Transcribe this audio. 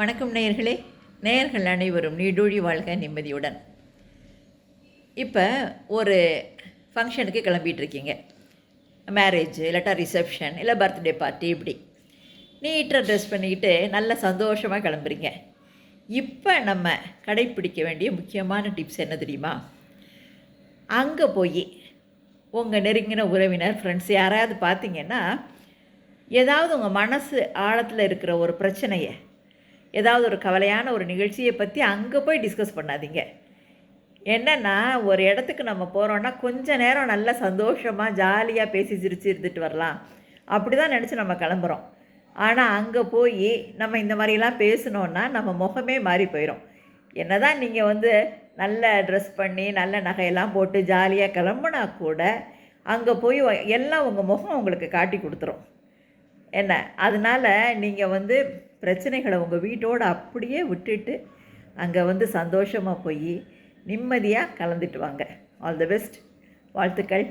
வணக்கம் நேயர்களே. நேயர்கள் அனைவரும் நீடூழி வாழ்க நிம்மதியுடன். இப்போ ஒரு ஃபங்க்ஷனுக்கு கிளம்பிட்டு இருக்கீங்க மேரேஜ் இல்லாட்டா ரிசப்ஷன் இல்லை பர்த்டே பார்ட்டி இப்படி. நீட்டாக ட்ரெஸ் பண்ணிக்கிட்டு நல்ல சந்தோஷமாக கிளம்புறீங்க. இப்போ நம்ம கடைப்பிடிக்க வேண்டிய முக்கியமான டிப்ஸ் என்ன தெரியுமா? அங்கே போய் உங்கள் நெருங்கின உறவினர் ஃப்ரெண்ட்ஸ் யாராவது பார்த்தீங்கன்னா ஏதாவது உங்கள் மனசு ஆழத்தில் இருக்கிற ஒரு பிரச்சனையை ஏதாவது ஒரு கவலையான ஒரு நிகழ்ச்சியை பற்றி அங்கே போய் டிஸ்கஸ் பண்ணாதீங்க. என்னென்னா ஒரு இடத்துக்கு நம்ம போகிறோன்னா கொஞ்ச நேரம் நல்லா சந்தோஷமாக ஜாலியாக பேசி சிரிச்சு இருந்துட்டு வரலாம். அப்படி தான் நினச்சி நம்ம கிளம்புறோம். ஆனால் அங்கே போய் நம்ம இந்த மாதிரிலாம் பேசினோன்னா நம்ம முகமே மாறி போயிடும் என்ன தான் நீங்கள் வந்து நல்ல ட்ரெஸ் பண்ணி நல்ல நகையெல்லாம் போட்டு ஜாலியாக கிளம்புனா கூட அங்கே போய் எல்லாம் உங்கள் முகம் உங்களுக்கு காட்டி கொடுத்துரும். என்ன? அதனால் நீங்கள் வந்து பிரச்சனைகளை உங்கள் வீட்டோடு அப்படியே விட்டுட்டு அங்கே வந்து சந்தோஷமாக போய் நிம்மதியாக கலந்துட்டு வாங்க. ஆல் தி பெஸ்ட் வாழ்த்துக்கள்.